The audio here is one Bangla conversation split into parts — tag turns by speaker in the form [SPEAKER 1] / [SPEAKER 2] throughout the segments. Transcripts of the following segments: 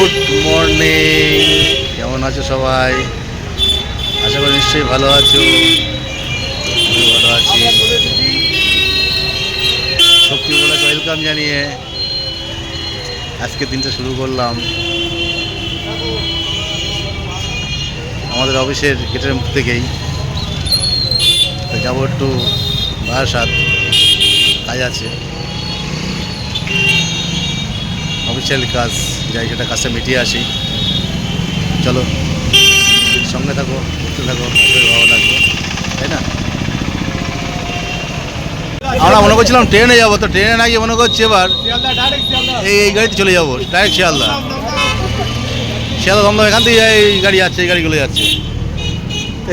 [SPEAKER 1] গুড মর্নিং কেমন আছো সবাই? আশা করি নিশ্চয়ই ভালো আছো। ভালো আছি। শক্তি বলে ওয়েলকাম জানিয়ে আজকে দিনটা শুরু করলাম। আমাদের অফিসের গেটের মুখ থেকেই। যাব একটু বারাসাত। কাজ আছে। অফিসিয়াল কাজ, যাই সেটা কাজটা মিটিয়ে আসি। চলো, সঙ্গে থাকো ঘুরতে থাকো ভালো লাগবে তাই না? আমরা মনে করছিলাম ট্রেনে যাব, তো ট্রেনে না গিয়ে মনে করছি এবার এই এই গাড়িতে চলে যাব ডাইরেক্ট শিয়ালদা। শিয়ালদা দমদম, এখান থেকে এই গাড়ি যাচ্ছে, এই গাড়িগুলো যাচ্ছে।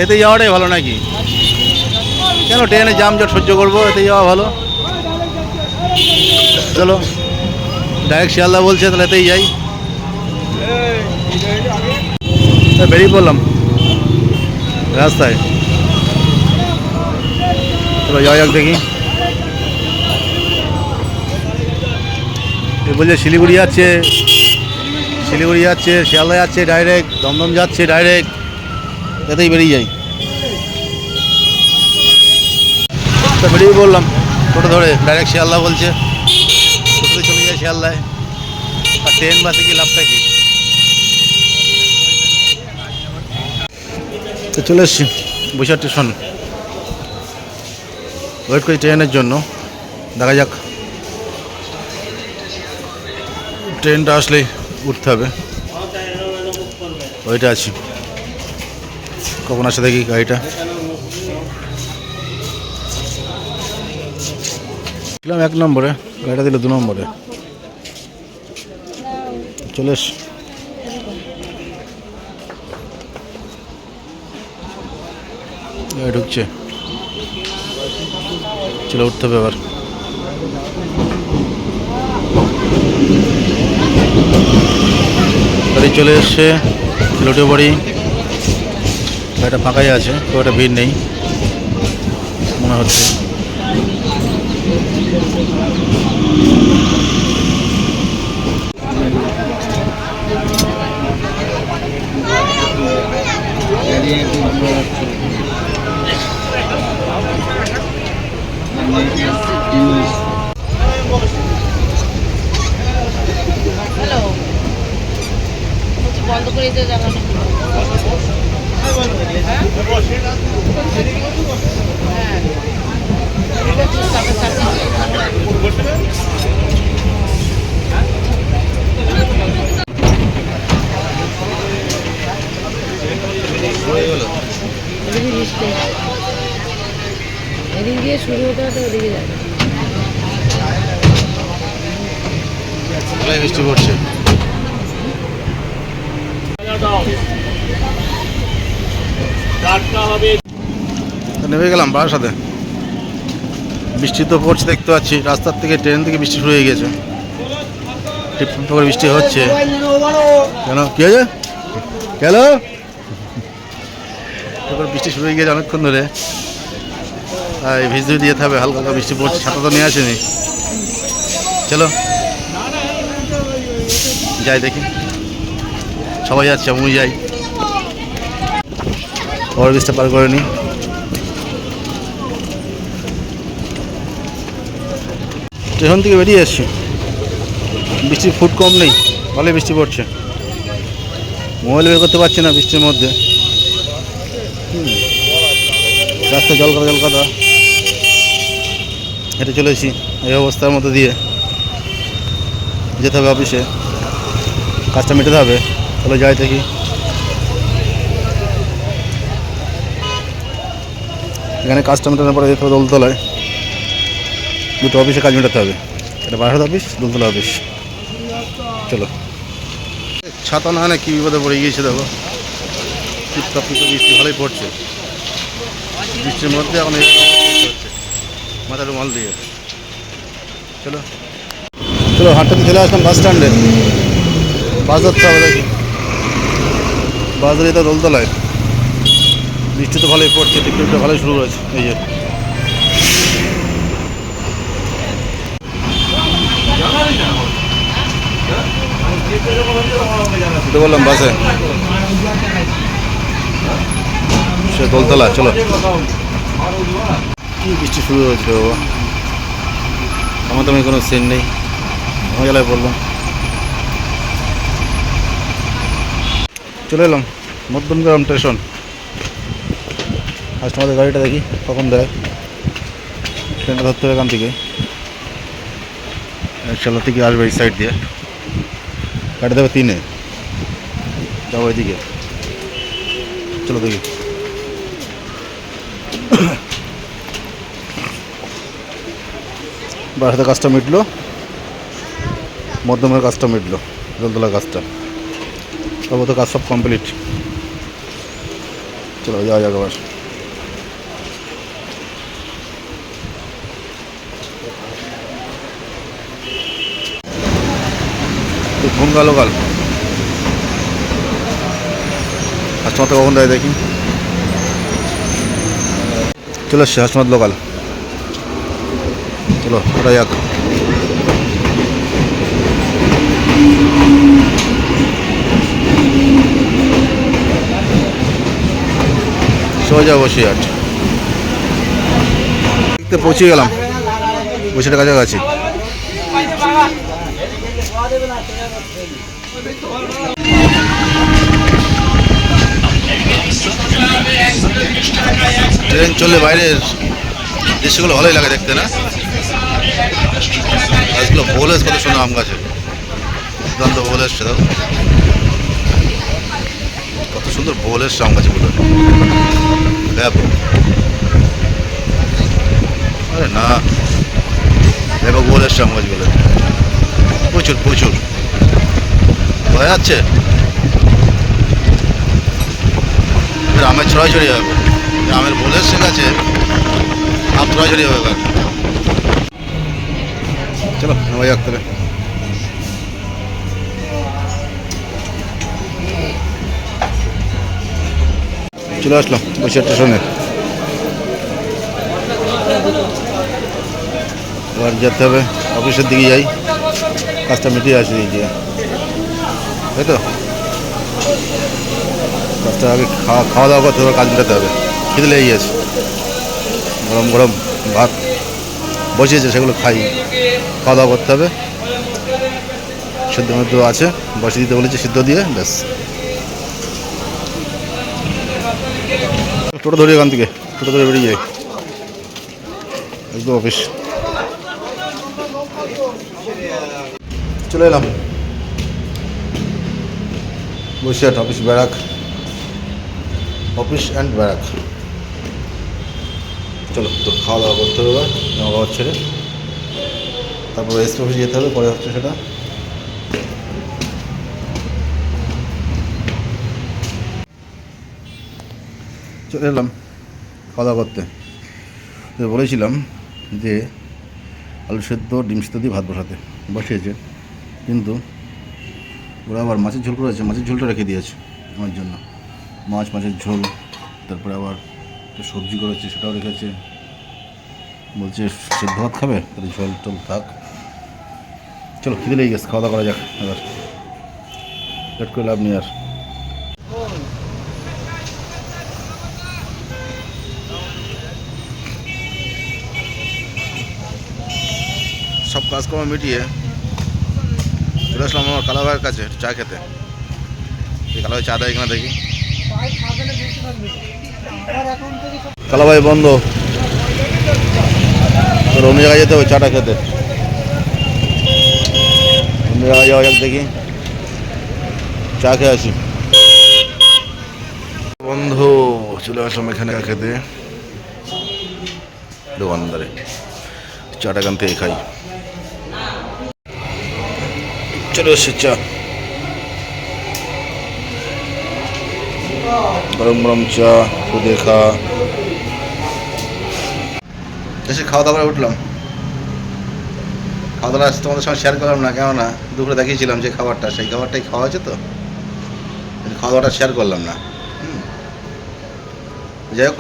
[SPEAKER 1] এতে যাওয়াটাই ভালো নাকি? কেন, ট্রেনে জাম জট সহ্য করব, এতে যাওয়া ভালো? চলো। ডাইরেক্ট শিয়ালদা বলছে তাহলে এতেই যাই। বেরিয়ে পড়লাম। রাস্তায়। চলো যাওয়া যাক দেখি। বলছে শিলিগুড়ি যাচ্ছে। শিলিগুড়ি যাচ্ছে শিয়ালদা যাচ্ছে ডাইরেক্ট দমদম যাচ্ছে ডাইরেক্ট এতেই বেরিয়ে যাই। তো বেরিয়ে পড়লাম। টোটো ধরে ডাইরেক্ট শিয়ালদা বলছে। টোটোতে চলে আর ট্রেন বাসে কি লাভটা কি? তো চলে এসছি। বৈশাখ স্টেশন ওয়েট করি ট্রেনের জন্য। দেখা যাক। ট্রেনটা আসলেই উঠতে হবে। ওইটা আছি। কখন আসে দেখি গাড়িটা। এক নম্বরে। গাড়িটা দিল দু নম্বরে। চলে ঢুকছে। চলে উঠতে হবে আবার। গাড়ি চলে এসছে, লোটে বাড়ি। গাড়িটা ফাঁকাই আছে, খুব একটা ভিড় নেই, মনে হচ্ছে।
[SPEAKER 2] বন্ধ করে দিতে জায়গা নেই হ্যাঁ সামনে সামনে এদিকে বৃষ্টি
[SPEAKER 1] পড়ছে। নেমে গেলাম বাড়ার সাথে। বৃষ্টি তো পড়ছে, দেখতে পাচ্ছি। রাস্তার থেকে ট্রেন থেকে বৃষ্টি শুরু হয়ে গেছে বৃষ্টি হচ্ছে। কেন? কি হয়েছে? কেন? বৃষ্টি শুরু হয়ে গেছে অনেকক্ষণ ধরে। ভিজতে দিয়ে হবে, হালকা হালকা বৃষ্টি পড়ছে, ছাতা তো নিয়ে আসেনি। চলো, যাই দেখি। সবাই যাচ্ছে আমি যাই। ওভার ব্রিজটা পার করে নিই স্টেশন থেকে বেরিয়ে এসছি। বৃষ্টির ফুট কম নেই, ভালোই বৃষ্টি পড়ছে। মোবাইল বের করতে পারছি না বৃষ্টির মধ্যে। রাস্তায় জল কাদা জল কাদা। হেঁটে চলেছি এই অবস্থার মধ্যে দিয়ে। যেতে হবে অফিসে। কাজটা মেটাতে হবে। তাহলে যাই দেখি। এখানে কাজটা মেটানোর পরে যেতে হবে দোলতলায়। দুটো অফিসে কাজ মেটাতে হবে। এটা বারাসাত অফিস, দোলতলা অফিস। চলো। ছাতা না কি বিপদে পড়ে গিয়েছে দেখো। টিপটপ বৃষ্টি ভালোই পড়ছে। বৃষ্টির মধ্যে এখন অবস্থা রুমাল দিয়ে। চলো। চলো, হাঁটতে চলে আসলাম বাস স্ট্যান্ডে বাস ধরতে হবে বাস ধরে তো দোলতলায়। বৃষ্টি তো ভালোই পড়ছে টিকিটটা ভালোই শুরু হয়েছে, এই যে। বললাম বাসে সে দোলতলা, চলো। কি বৃষ্টি শুরু হয়েছে বাবা? আমার তো আমি কোনো সিন নেই। আমার জেলায় বললাম চলে এলাম মধ্যমগ্রাম স্টেশন আজ তোমাদের গাড়িটা দেখি, কখন দেয় ট্রেনটা ধরতে হবে এখান থেকে। চলো থেকে আসবে এই সাইড দিয়ে। গাড়ি দেবে তিনে। যাব এদিকে। চলো দেখি। বাসাতে কাজটা মিটলো মধ্যমের কাজটা মিটলো জলতলার কাজটা। তবে তো কাজ সব কমপ্লিট চলো, যাওয়া যাক আবার। ঘুমগা লোকাল হাসপাতাল কখন দেয় দেখি? চলে এসছে হাসপাতাল লোকাল চলো ওটা যাক সোজা বসিরহাট দেখতে পৌঁছে গেলাম বসিরহাটের কাছাকাছি ট্রেন চলে বাইরের দৃশ্যগুলো ভালোই লাগে দেখতে, না? গাছগুলো বল এসে কত সুন্দর আম গাছে। দুর্দান্ত বল এসছে দাও কত সুন্দর বল এসছে আম গাছগুলো দেখো আরে না। দেখো বল এসছে আম গাছগুলো প্রচুর প্রচুর। যাচ্ছে এবার আমের ছড়াছড়ি হবে আমের বলে এসছে গাছে, আম ছড়াছড়ি হবে এবার। নেওয়া যাক তাহলে চলে আসলাম বসে স্টেশনে এবার যেতে হবে অফিসের দিকে যাই কাজটা মিটিয়ে আসি এই তাই তো কাজটা আগে খাওয়া খাওয়া দাওয়া করতে হবে কাজ মেটাতে হবে খিদে লেগে গেছে গরম গরম ভাত বসিয়েছে, সেগুলো খাই। খাওয়া দাওয়া করতে হবে। সিদ্ধ মধ্যে আছে, বসিয়ে দিতে বলেছে সিদ্ধ দিয়ে, ব্যাস। টোটো ধরি এখান থেকে, টোটো ধরে বেরিয়ে যাই। একদম অফিস চলে এলাম। Basirhat office barrack. Office and barrack. চলো, তোর খাওয়া দাওয়া করতে হবে জামা কাপড় ছেড়ে। তারপর এসপি অফিসে যেতে হবে, পরে হচ্ছে সেটা। চলে এলাম খাওয়া দাওয়া করতে। তো বলেছিলাম যে আলু সেদ্ধ, ডিম সেদ্ধ দিয়ে ভাত বসাতে। বসিয়েছে, কিন্তু ওরা আবার মাছের ঝোল করেছে, মাছের ঝোলটা রেখে দিয়েছে আমার জন্য। মাছ, মাছের ঝোল, তারপরে আবার সবজি করেছে, সেটাও রেখেছে। বলছে সেদ্ধ ভাত খাবে? তাহলে ঝোল টোল থাক। চলো, খিদে লেগে গেছে, খাওয়া দাওয়া করা যাক, এবার। লেট করে লাভ নেই আর। সব কাজকর্ম মিটিয়ে চলে আসলাম আমার কালা ভাইয়ের কাছে চা খেতে। এই কালা ভাই চা দেয় এখানে দেখি। কালা ভাই বন্ধ। তোর অন্য জায়গায় যেতে হবে চাটা খেতে। অন্য জায়গায় যাওয়া যাক দেখি। চা খেয়ে আসি। বন্ধু, চলে আসলাম এখানে চা খেতে। দোকানদারে। চাটা এখান থেকে খাই। চলে এসছে, চা। গরম গরম চা খুদে খা। এসে খাওয়া দাওয়া করে উঠলাম। খাওয়া দাওয়া তোমাদের সঙ্গে শেয়ার করলাম না, কেননা দুপুরে দেখিয়েছিলাম যে খাবারটা, সেই খাবারটাই খাওয়া হয়েছে তো। খাওয়া দাওয়াটা শেয়ার করলাম না। যাই হোক,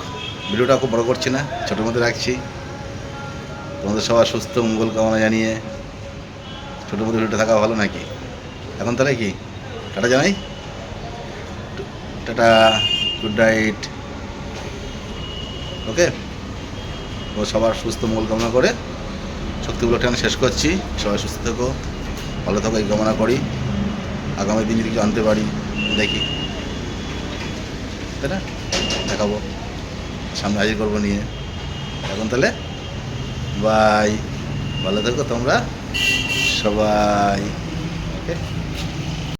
[SPEAKER 1] ভিডিওটা খুব বড় করছি না, ছোটোর মধ্যে রাখছি। তোমাদের সবার সুস্থ মঙ্গল কামনা জানিয়ে, ছোটোর মধ্যে ভিডিওটা থাকা ভালো নাকি? এখন তাহলে কি? টাটা জানাই। টাটা গুড নাইট ওকে ও সবার সুস্থ মঙ্গল কামনা করে শক্তিগুলো এখানে শেষ করছি। সবাই সুস্থ থেকো, ভালো থাকো, এই কামনা করি। আগামী দিন যদি আনতে পারি, দেখি। তাই না? দেখাবো। সামনে হাজির করব নিয়ে। এখন তাহলে বাই ভালো থেকো তোমরা। সবাই।